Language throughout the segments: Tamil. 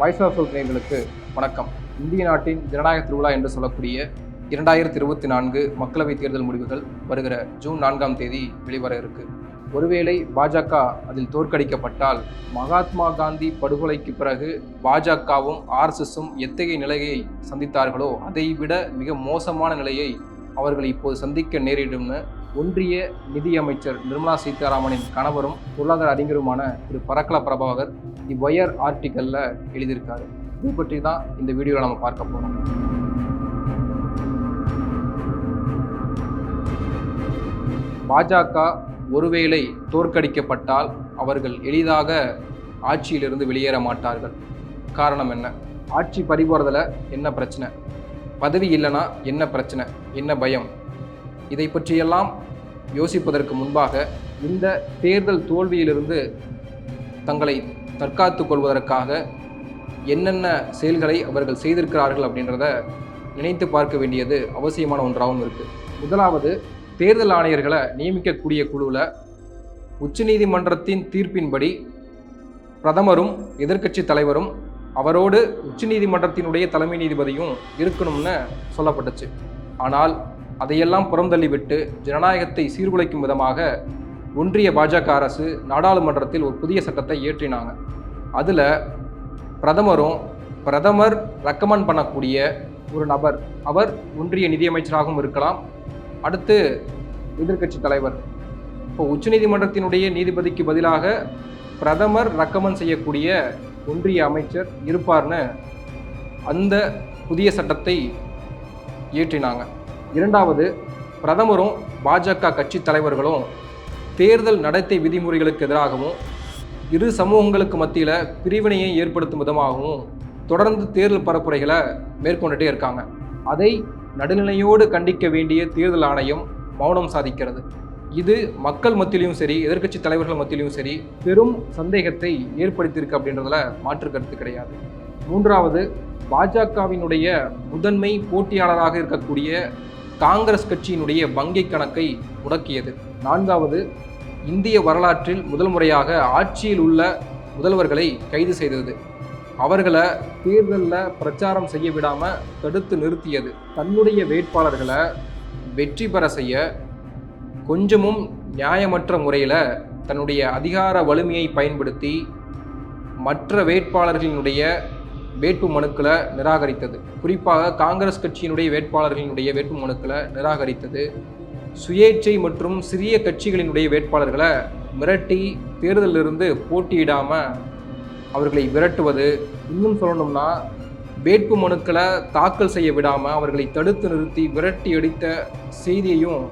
வாய்ஸ் ஆஃப் நேர்களுக்கு வணக்கம். இந்திய நாட்டின் ஜனநாயக திருவிழா என்று சொல்லக்கூடிய இரண்டாயிரத்தி இருபத்தி நான்கு மக்களவைத் தேர்தல் முடிவுகள் வருகிற ஜூன் நான்காம் தேதி வெளிவர இருக்கு. ஒருவேளை பாஜக அதில் தோற்கடிக்கப்பட்டால் மகாத்மா காந்தி படுகொலைக்கு பிறகு பாஜகவும் ஆர்எஸ்எஸும் எத்தகைய நிலையை சந்தித்தார்களோ அதைவிட மிக மோசமான நிலையை அவர்கள் இப்போது சந்திக்க நேரிடும்னு ஒன்றிய நிதியமைச்சர் நிர்மலா சீதாராமனின் கணவரும் பொருளாதார அறிஞருமான திரு பரக்கல பிரபாகர் தி ஒயர் ஆர்டிக்கல்ல எழுதியிருக்காரு. இது பற்றி தான் இந்த வீடியோவில் நம்ம பார்க்க போகிறோம் பாஜக ஒருவேளை தோற்கடிக்கப்பட்டால் அவர்கள் எளிதாக ஆட்சியிலிருந்து வெளியேற மாட்டார்கள். காரணம் என்ன? ஆட்சி பறிபோறதுல என்ன பிரச்சனை? பதவி இல்லைன்னா என்ன பிரச்சனை? என்ன பயம்? இதை பற்றியெல்லாம் யோசிப்பதற்கு முன்பாக இந்த தேர்தல் தோல்வியிலிருந்து தங்களை தற்காத்து கொள்வதற்காக என்னென்ன செயல்களை அவர்கள் செய்திருக்கிறார்கள் அப்படின்றத நினைத்து பார்க்க வேண்டியது அவசியமான ஒன்றாகவும் இருக்குது முதலாவது தேர்தல் ஆணையர்களை நியமிக்கக்கூடிய குழுவில் உச்சநீதிமன்றத்தின் தீர்ப்பின்படி பிரதமரும் எதிர்க்கட்சி தலைவரும் அவரோடு உச்சநீதிமன்றத்தினுடைய தலைமை நீதிபதியும் இருக்கணும்னு சொல்லப்பட்டுச்சு. ஆனால் அதையெல்லாம் புறந்தள்ளிவிட்டு ஜனநாயகத்தை சீர்குலைக்கும் விதமாக ஒன்றிய பாஜக அரசு நாடாளுமன்றத்தில் ஒரு புதிய சட்டத்தை இயற்றினாங்க. அதில் பிரதமரும் பிரதமர் ரெக்கமெண்ட் பண்ணக்கூடிய ஒரு நபர் அவர் ஒன்றிய நிதியமைச்சராகவும் இருக்கலாம். அடுத்து எதிர்க்கட்சி தலைவர். இப்போ உச்சநீதிமன்றத்தினுடைய நீதிபதிக்கு பதிலாக பிரதமர் ரெக்கமெண்ட் செய்யக்கூடிய ஒன்றிய அமைச்சர் இருப்பார்னு அந்த புதிய சட்டத்தை இயற்றினாங்க. இரண்டாவது பிரதமரும் பாஜக கட்சி தலைவர்களும் தேர்தல் நடத்தை விதிமுறைகளுக்கு எதிராகவும் இரு சமூகங்களுக்கு மத்தியில் பிரிவினையை ஏற்படுத்தும் விதமாகவும் தொடர்ந்து தேர்தல் பரப்புரைகளை மேற்கொண்டுட்டே இருக்காங்க. அதை நடுநிலையோடு கண்டிக்க வேண்டிய தேர்தல் ஆணையம் மௌனம் சாதிக்கிறது. இது மக்கள் மத்தியிலையும் சரி எதிர்க்கட்சி தலைவர்கள் மத்தியிலையும் சரி பெரும் சந்தேகத்தை ஏற்படுத்தியிருக்கு அப்படின்றதுல மாற்று கருத்து கிடையாது. மூன்றாவது பாஜகவினுடைய முதன்மை போட்டியாளராக இருக்கக்கூடிய காங்கிரஸ் கட்சியினுடைய வங்கி கணக்கை முடக்கியது. நான்காவது இந்திய வரலாற்றில் முதல் முறையாக ஆட்சியில் உள்ள முதல்வர்களை கைது செய்தது. அவர்களை தேர்தலில் பிரச்சாரம் செய்ய விடாமல் தடுத்து நிறுத்தியது. தன்னுடைய வேட்பாளர்களை வெற்றி பெற செய்ய கொஞ்சமும் நியாயமற்ற முறையில் தன்னுடைய அதிகார வலிமையை பயன்படுத்தி மற்ற வேட்பாளர்களினுடைய வேட்பு மனுக்களை நிராகரித்தது. குறிப்பாக காங்கிரஸ் கட்சியினுடைய வேட்பாளர்களினுடைய வேட்பு மனுக்களை நிராகரித்தது. சுயேட்சை மற்றும் சிறிய கட்சிகளினுடைய வேட்பாளர்களை மிரட்டி தேர்தலிலிருந்து போட்டியிடாமல் அவர்களை விரட்டுவது. இன்னும் சொல்லணும்னா வேட்பு மனுக்களை தாக்கல் செய்ய விடாமல் அவர்களை தடுத்து நிறுத்தி விரட்டி அடித்த செய்தியையும்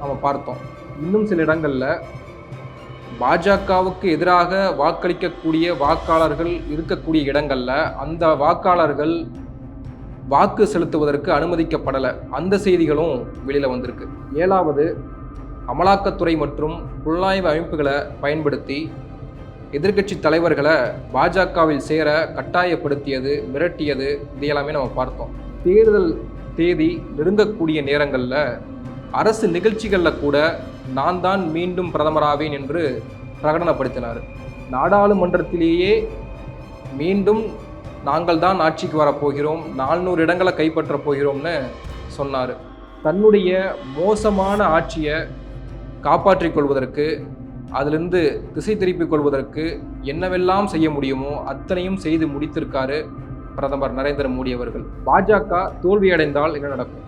நம்ம பார்த்தோம். இன்னும் சில இடங்களில் பாஜகவுக்கு எதிராக வாக்களிக்கக்கூடிய வாக்காளர்கள் இருக்கக்கூடிய இடங்களில் அந்த வாக்காளர்கள் வாக்கு செலுத்துவதற்கு அனுமதிக்கப்படலை. அந்த செய்திகளும் வெளியில் வந்திருக்கு. ஏழாவது அமலாக்கத்துறை மற்றும் புலனாய்வு அமைப்புகளை பயன்படுத்தி எதிர்க்கட்சி தலைவர்களை பாஜகவில் சேர கட்டாயப்படுத்தியது மிரட்டியது இதையெல்லாமே நம்ம பார்த்தோம். தேர்தல் தேதி நெருங்கக்கூடிய நேரங்களில் அரசு நிகழ்ச்சிகளில் கூட நான் தான் மீண்டும் பிரதமராவேன் என்று பிரகடனப்படுத்தினார். நாடாளுமன்றத்திலேயே மீண்டும் நாங்கள் தான் ஆட்சிக்கு வரப்போகிறோம் நானூறு இடங்களை கைப்பற்றப் போகிறோம்னு சொன்னார். தன்னுடைய மோசமான ஆட்சியை காப்பாற்றிக் கொள்வதற்கு அதிலிருந்து திசை திருப்பிக் கொள்வதற்கு என்னவெல்லாம் செய்ய முடியுமோ அத்தனையும் செய்து முடித்திருக்காரு பிரதமர் நரேந்திர மோடி அவர்கள். பாஜக தோல்வியடைந்தால் என்ன நடக்கும்?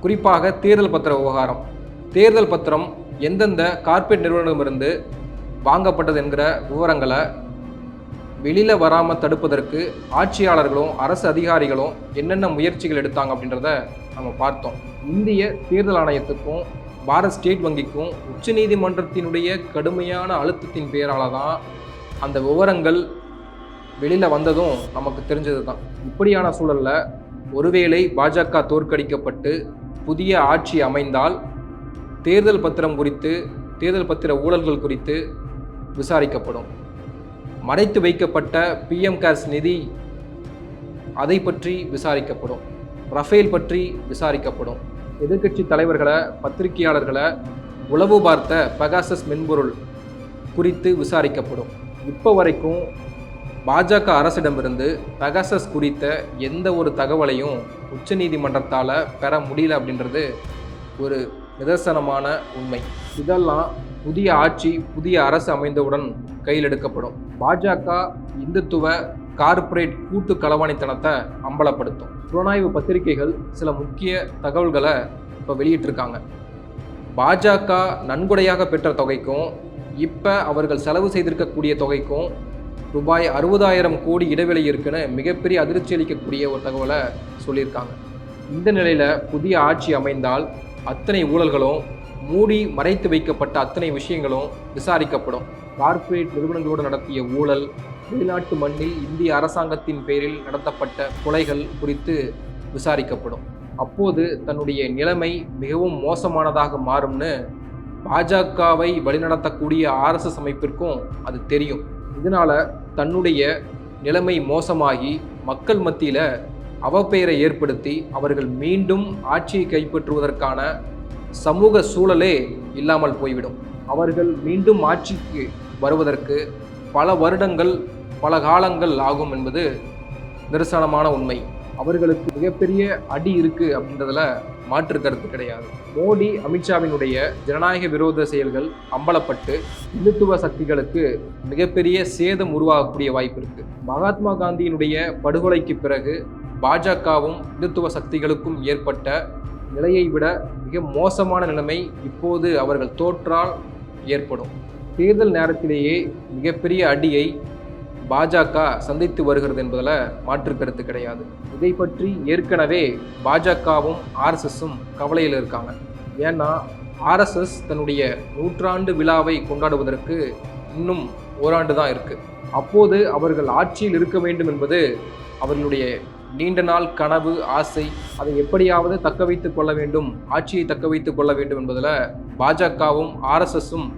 குறிப்பாக தேர்தல் பத்திர விவகாரம். தேர்தல் பத்திரம் எந்தெந்த கார்ப்பரேட் நிறுவனமிருந்து வாங்கப்பட்டது என்கிற விவரங்களை வெளியில் வராமல் தடுப்பதற்கு ஆட்சியாளர்களும் அரசு அதிகாரிகளும் என்னென்ன முயற்சிகள் எடுத்தாங்க அப்படின்றத நம்ம பார்த்தோம். இந்திய தேர்தல் ஆணையத்துக்கும் பாரத் ஸ்டேட் வங்கிக்கும் உச்சநீதிமன்றத்தினுடைய கடுமையான அழுத்தத்தின் பேரால தான் அந்த விவரங்கள் வெளியில் வந்ததும் நமக்கு தெரிஞ்சது தான் இப்படியான சூழலில் ஒருவேளை பாஜக தோற்கடிக்கப்பட்டு புதிய ஆட்சி அமைந்தால் தேர்தல் பத்திரம் குறித்து தேர்தல் பத்திர ஊழல்கள் குறித்து விசாரிக்கப்படும். மறைத்து வைக்கப்பட்ட பிஎம் கேர்ஸ் நிதி அதை பற்றி விசாரிக்கப்படும். ரஃபேல் பற்றி விசாரிக்கப்படும். எதிர்க்கட்சி தலைவர்களை பத்திரிகையாளர்களை உளவு பார்த்த பகாசஸ் மென்பொருள் குறித்து விசாரிக்கப்படும். இப்போ வரைக்கும் பாஜக அரசிடமிருந்து பெகசஸ் குறித்த எந்த ஒரு தகவலையும் உச்சநீதிமன்றத்தால் பெற முடியல அப்படின்றது ஒரு நிதர்சனமான உண்மை. இதெல்லாம் புதிய ஆட்சி புதிய அரசு அமைந்தவுடன் கையில் எடுக்கப்படும். பாஜக இந்துத்துவ கார்ப்பரேட் கூட்டு களவாணித்தனத்தை அம்பலப்படுத்தும். புலனாய்வு பத்திரிகைகள் சில முக்கிய தகவல்களை இப்போ வெளியிட்டிருக்காங்க. பாஜக நன்கொடையாக பெற்ற தொகைக்கும் இப்போ அவர்கள் செலவு செய்திருக்கக்கூடிய தொகைக்கும் ரூபாய் அறுபதாயிரம் கோடி இடைவெளி இருக்குன்னு மிகப்பெரிய அதிர்ச்சி அளிக்கக்கூடிய ஒரு தகவலை சொல்லியிருக்காங்க. இந்த நிலையில் புதிய ஆட்சி அமைந்தால் அத்தனை ஊழல்களும் மூடி மறைத்து வைக்கப்பட்ட அத்தனை விஷயங்களும் விசாரிக்கப்படும். கார்ப்பரேட் நிறுவனங்களோடு நடத்திய ஊழல் வெளிநாட்டு மண்ணில் இந்திய அரசாங்கத்தின் பேரில் நடத்தப்பட்ட கொலைகள் குறித்து விசாரிக்கப்படும். அப்போது தன்னுடைய நிலைமை மிகவும் மோசமானதாக மாறும்னு பாஜகவை வழிநடத்தக்கூடிய ஆர்எஸ்எஸ் அமைப்பிற்கும் அது தெரியும். இதனால் தன்னுடைய நிலைமை மோசமாகி மக்கள் மத்தியில் அவப்பெயரை ஏற்படுத்தி அவர்கள் மீண்டும் ஆட்சியை கைப்பற்றுவதற்கான சமூக சூழலே இல்லாமல் போய்விடும். அவர்கள் மீண்டும் ஆட்சிக்கு வருவதற்கு பல வருடங்கள் பல காலங்கள் ஆகும் என்பது நிரசனமான உண்மை. அவர்களுக்கு மிகப்பெரிய அடி இருக்கு அப்படின்றதுல மாற்று கருத்து கிடையாது. மோடி அமித்ஷாவினுடைய ஜனநாயக விரோத செயல்கள் அம்பலப்பட்டு இந்துத்துவ சக்திகளுக்கு மிகப்பெரிய சேதம் உருவாகக்கூடிய வாய்ப்பு இருக்கு. மகாத்மா காந்தியினுடைய படுகொலைக்கு பிறகு பாஜகவும் இந்துத்துவ சக்திகளுக்கும் ஏற்பட்ட நிலையை விட மிக மோசமான நிலைமை இப்போது அவர்கள் தோற்றால் ஏற்படும். தேர்தல் நேரத்திலேயே மிகப்பெரிய அடியை பாஜக சந்தித்து வருகிறது என்பதில் மாற்று கருத்து கிடையாது. இதை பற்றி ஏற்கனவே பாஜகவும் ஆர்எஸ்எஸும் கவலையில் இருக்காங்க. ஏன்னா ஆர்எஸ்எஸ் தன்னுடைய நூற்றாண்டு விழாவை கொண்டாடுவதற்கு இன்னும் ஓராண்டு தான் இருக்குது அப்போது அவர்கள் ஆட்சியில் இருக்க வேண்டும் என்பது அவர்களுடைய நீண்ட நாள் கனவு ஆசை அதை எப்படியாவது தக்க வைத்துக் கொள்ள வேண்டும் ஆட்சியை தக்க வைத்துக் கொள்ள வேண்டும் என்பதில் பாஜகவும் ஆர்எஸ்எஸும்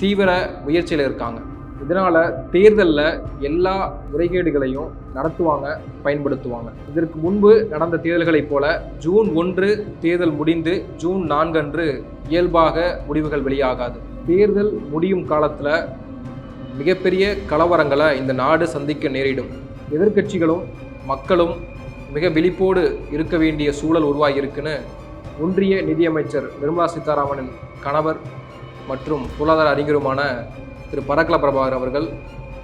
தீவிர முயற்சியில் இருக்காங்க. இதனால் தேர்தலில் எல்லா முறைகேடுகளையும் நடத்துவாங்க பயன்படுத்துவாங்க. இதற்கு முன்பு நடந்த தேர்தல்களைப் போல ஜூன் ஒன்று தேர்தல் முடிந்து ஜூன் நான்கு அன்று இயல்பாக முடிவுகள் வெளியாகாது. தேர்தல் முடியும் காலத்தில் மிகப்பெரிய கலவரங்களை இந்த நாடு சந்திக்க நேரிடும். எதிர்க்கட்சிகளும் மக்களும் மிக விழிப்போடு இருக்க வேண்டிய சூழல் உருவாகி இருக்குன்னு ஒன்றிய நிதியமைச்சர் நிர்மலா சீதாராமனின் கணவர் மற்றும் பொருளாதார அறிஞருமான திரு பரக்கல பிரபாகர் அவர்கள்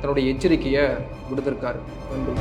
தன்னுடைய எச்சரிக்கையை விடுத்திருக்கார். நன்றி.